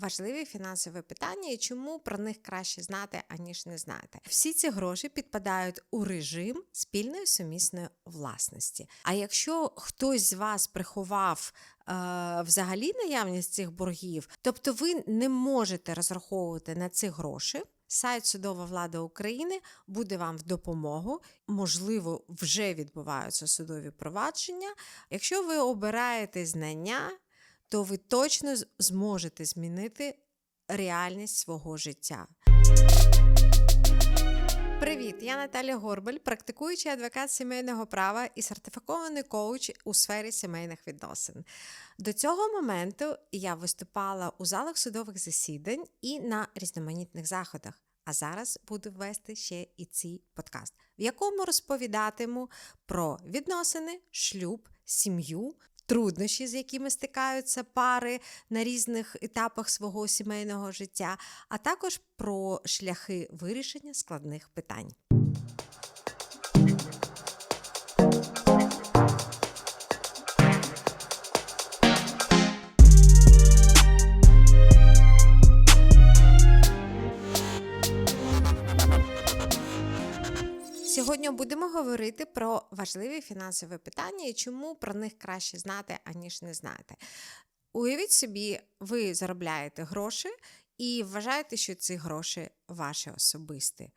важливі фінансові питання і чому про них краще знати, аніж не знати. Всі ці гроші підпадають у режим спільної сумісної власності. А якщо хтось з вас приховав е, взагалі наявність цих боргів, тобто ви не можете розраховувати на ці гроші. Сайт Судова влада України буде вам в допомогу. Можливо, вже відбуваються судові провадження. Якщо ви обираєте знання, то ви точно зможете змінити реальність свого життя. Привіт, я Наталя Горбель, практикуючий адвокат сімейного права і сертифікований коуч у сфері сімейних відносин. До цього моменту я виступала у залах судових засідань і на різноманітних заходах. А зараз буду вести ще і цей подкаст, в якому розповідатиму про відносини, шлюб, сім'ю, труднощі, з якими стикаються пари на різних етапах свого сімейного життя, а також про шляхи вирішення складних питань. Говорити про важливі фінансові питання і чому про них краще знати, аніж не знати. Уявіть собі, ви заробляєте гроші і вважаєте, що ці гроші ваші особисті.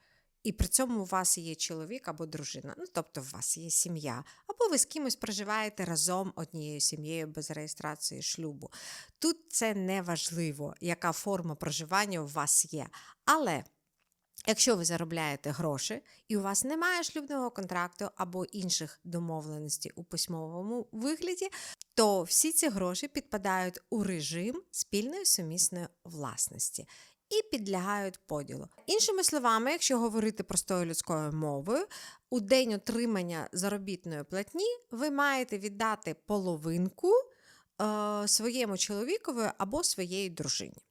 І при цьому у вас є чоловік або дружина, ну тобто у вас є сім'я, або ви з кимось проживаєте разом однією сім'єю без реєстрації шлюбу. Тут це не важливо, яка форма проживання у вас є. Але Якщо ви заробляєте гроші і у вас немає шлюбного контракту або інших домовленостей у письмовому вигляді, то всі ці гроші підпадають у режим спільної сумісної власності і підлягають поділу. Іншими словами, якщо говорити простою людською мовою, у день отримання заробітної платні ви маєте віддати половинку е, своєму чоловікові або своєї дружині.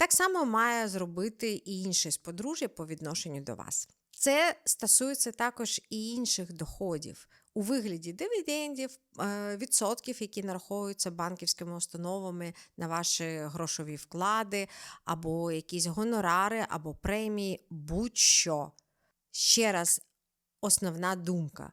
Так само має зробити і інший з подружжя по відношенню до вас. Це стосується також і інших доходів у вигляді дивідендів, е, відсотків, які нараховуються банківськими установами на ваші грошові вклади, або якісь гонорари, або премії, будь-що. Ще раз, основна думка: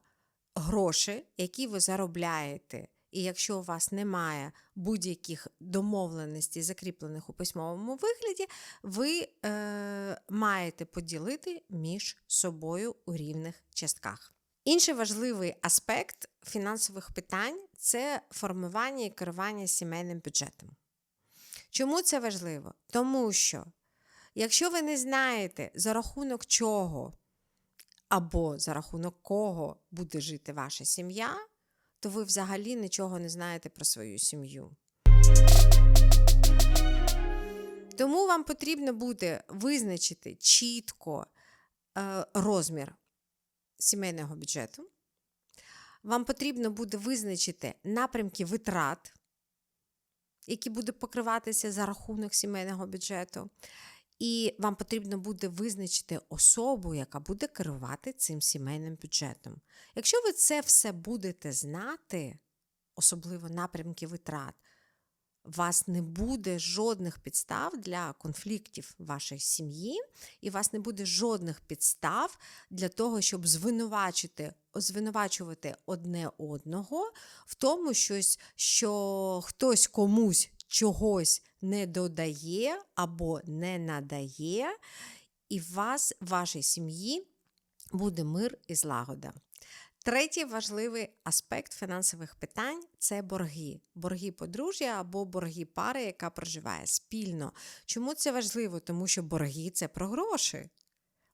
гроші, які ви заробляєте. І якщо у вас немає будь-яких домовленостей, закріплених у письмовому вигляді, ви е, маєте поділити між собою у рівних частках. Інший важливий аспект фінансових питань це формування і керування сімейним бюджетом. Чому це важливо? Тому що якщо ви не знаєте, за рахунок чого або за рахунок кого буде жити ваша сім'я, то ви взагалі нічого не знаєте про свою сім'ю. Тому вам потрібно буде визначити чітко е, розмір сімейного бюджету. Вам потрібно буде визначити напрямки витрат, які будуть покриватися за рахунок сімейного бюджету. І вам потрібно буде визначити особу, яка буде керувати цим сімейним бюджетом. Якщо ви це все будете знати, особливо напрямки витрат, у вас не буде жодних підстав для конфліктів в вашій сім'ї, і у вас не буде жодних підстав для того, щоб звинувачити, звинувачувати одне одного в тому, щось, що хтось комусь чогось не додає або не надає, і в вас, вашій сім'ї, буде мир і злагода. Третій важливий аспект фінансових питань це борги. Борги подружжя або борги пари, яка проживає спільно. Чому це важливо? Тому що борги це про гроші.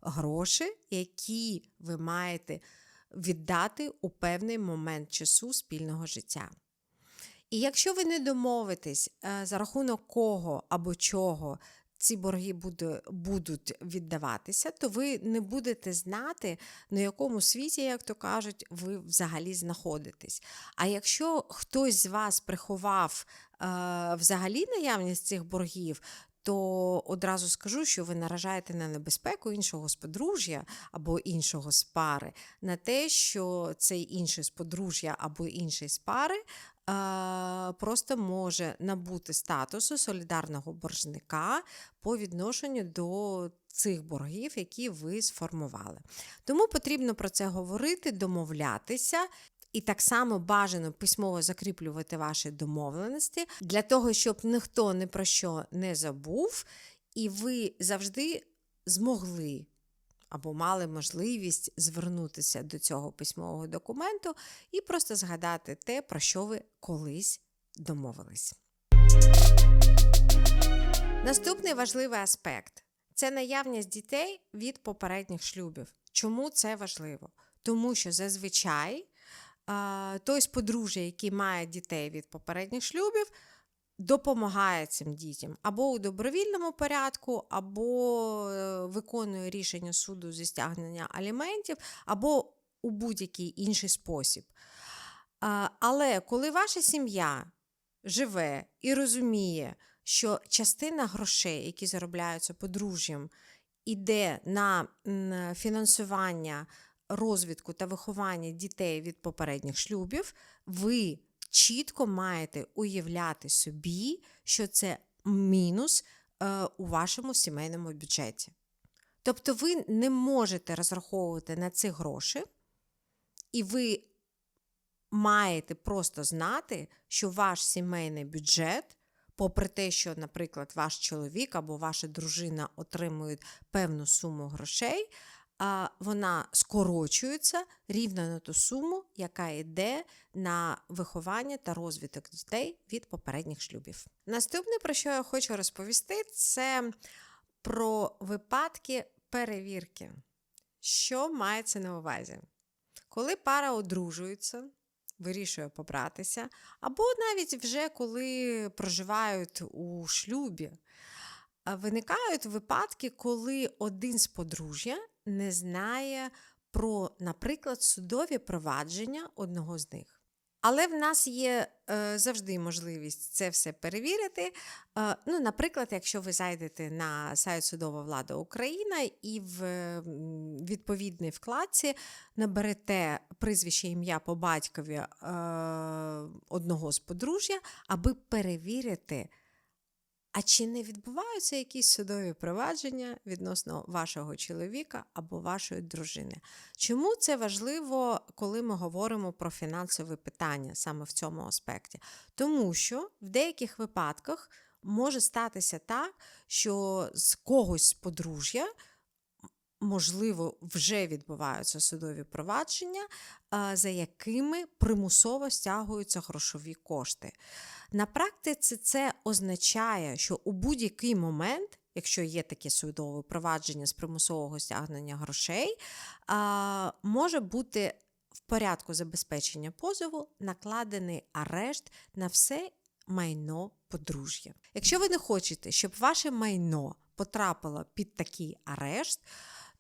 Гроші, які ви маєте віддати у певний момент часу спільного життя. І якщо ви не домовитесь, е, за рахунок кого або чого ці борги буде, будуть віддаватися, то ви не будете знати, на якому світі, як то кажуть, ви взагалі знаходитесь. А якщо хтось з вас приховав е, взагалі наявність цих боргів, то одразу скажу, що ви наражаєте на небезпеку іншого з подружжя або іншого з пари, на те, що цей інший з подружжя або інший з пари просто може набути статусу солідарного боржника по відношенню до цих боргів, які ви сформували. Тому потрібно про це говорити, домовлятися. І так само бажано письмово закріплювати ваші домовленості для того, щоб ніхто ні про що не забув, і ви завжди змогли або мали можливість звернутися до цього письмового документу і просто згадати те, про що ви колись домовились. Наступний важливий аспект це наявність дітей від попередніх шлюбів. Чому це важливо? Тому що зазвичай той з подружжя, який має дітей від попередніх шлюбів, допомагає цим дітям або у добровільному порядку, або е, виконує рішення суду зі стягнення аліментів, або у будь-який інший спосіб. Але коли ваша сім'я живе і розуміє, що частина грошей, які заробляються подружжям, іде на фінансування розвитку та виховання дітей від попередніх шлюбів, ви чітко маєте уявляти собі, що це мінус е, у вашому сімейному бюджеті. Тобто ви не можете розраховувати на ці гроші, і ви маєте просто знати, що ваш сімейний бюджет, попри те, що, наприклад, ваш чоловік або ваша дружина отримують певну суму грошей, вона скорочується рівно на ту суму, яка йде на виховання та розвиток дітей від попередніх шлюбів. Наступне, про що я хочу розповісти, це про випадки перевірки. Що мається на увазі? Коли пара одружується, вирішує побратися, або навіть вже коли проживають у шлюбі, виникають випадки, коли один з подружжя не знає про, наприклад, судові провадження одного з них. Але в нас є е, завжди можливість це все перевірити. Е, ну, Наприклад, якщо ви зайдете на сайт Судова влада Україна і в відповідній вкладці наберете прізвище ім'я по батькові е, одного з подружжя, аби перевірити. А чи не відбуваються якісь судові провадження відносно вашого чоловіка або вашої дружини? Чому це важливо, коли ми говоримо про фінансові питання саме в цьому аспекті? Тому що в деяких випадках може статися так, що з когось з подружжя. Можливо, вже відбуваються судові провадження, за якими примусово стягуються грошові кошти. На практиці це означає, що у будь-який момент, якщо є таке судове провадження з примусового стягнення грошей, може бути в порядку забезпечення позову накладений арешт на все майно подружжя. Якщо ви не хочете, щоб ваше майно потрапило під такий арешт,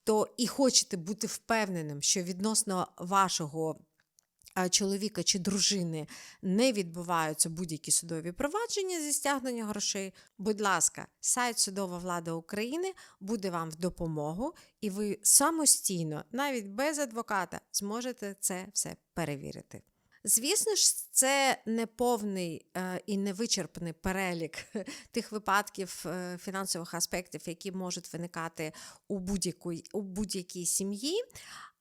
то і хочете бути впевненим, що відносно вашого чоловіка чи дружини не відбуваються будь-які судові провадження зі стягнення грошей, будь ласка, сайт Судова влада України буде вам в допомогу, і ви самостійно, навіть без адвоката, зможете це все перевірити. Звісно ж, це не повний е, і невичерпний перелік тих випадків е, фінансових аспектів, які можуть виникати у будь-якій у будь-якій сім'ї.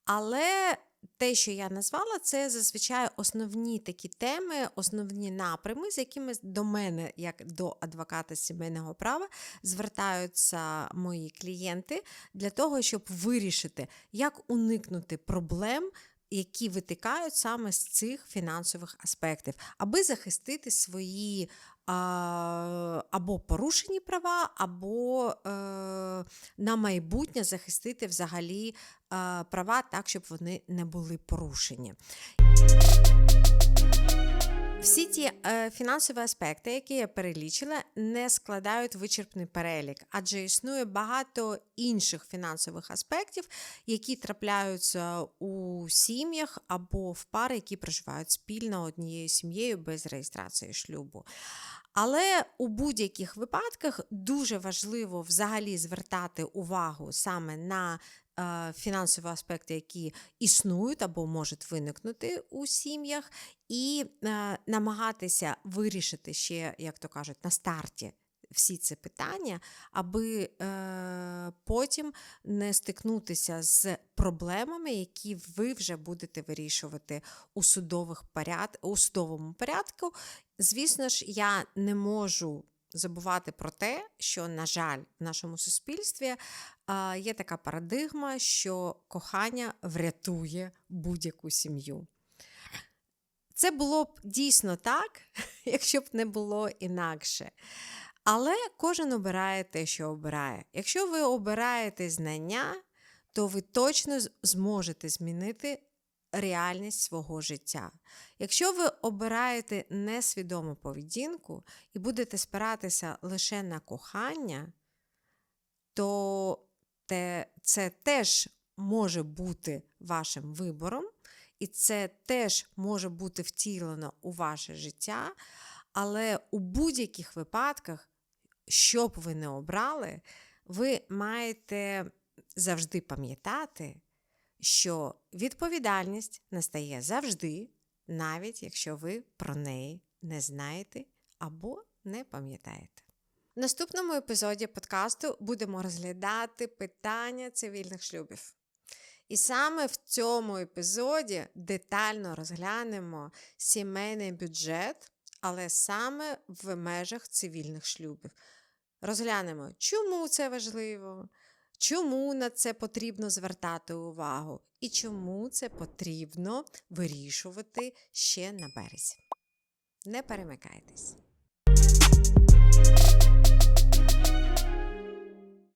Але те, що я назвала, це зазвичай основні такі теми, основні напрями, з якими до мене, як до адвоката сімейного права, звертаються мої клієнти для того, щоб вирішити, як уникнути проблем. Які витикають саме з цих фінансових аспектів, аби захистити свої або порушені права, або е, на майбутнє захистити взагалі е, права так, щоб вони не були порушені. Всі ті е, фінансові аспекти, які я перелічила, не складають вичерпний перелік, адже існує багато інших фінансових аспектів, які трапляються у сім'ях або в пари, які проживають спільно однією сім'єю без реєстрації шлюбу. Але у будь-яких випадках дуже важливо взагалі звертати увагу саме на фінансові аспекти, які існують або можуть виникнути у сім'ях, і намагатися вирішити ще, як то кажуть, на старті всі ці питання, аби е, потім не стикнутися з проблемами, які ви вже будете вирішувати у, судових поряд... у судовому порядку. Звісно ж, я не можу забувати про те, що, на жаль, в нашому суспільстві є така парадигма, що кохання врятує будь-яку сім'ю. Це було б дійсно так, якщо б не було інакше. Але кожен обирає те, що обирає. Якщо ви обираєте знання, то ви точно зможете змінити реальність свого життя. Якщо ви обираєте несвідому поведінку і будете спиратися лише на кохання, то це теж може бути вашим вибором, і це теж може бути втілено у ваше життя. Але у будь-яких випадках, що б ви не обрали, ви маєте завжди пам'ятати, що відповідальність настає завжди, навіть якщо ви про неї не знаєте або не пам'ятаєте. В наступному епізоді подкасту будемо розглядати питання цивільних шлюбів. І саме в цьому епізоді детально розглянемо сімейний бюджет, але саме в межах цивільних шлюбів. Розглянемо, чому це важливо, чому на це потрібно звертати увагу, і чому це потрібно вирішувати ще на березі. Не перемикайтесь.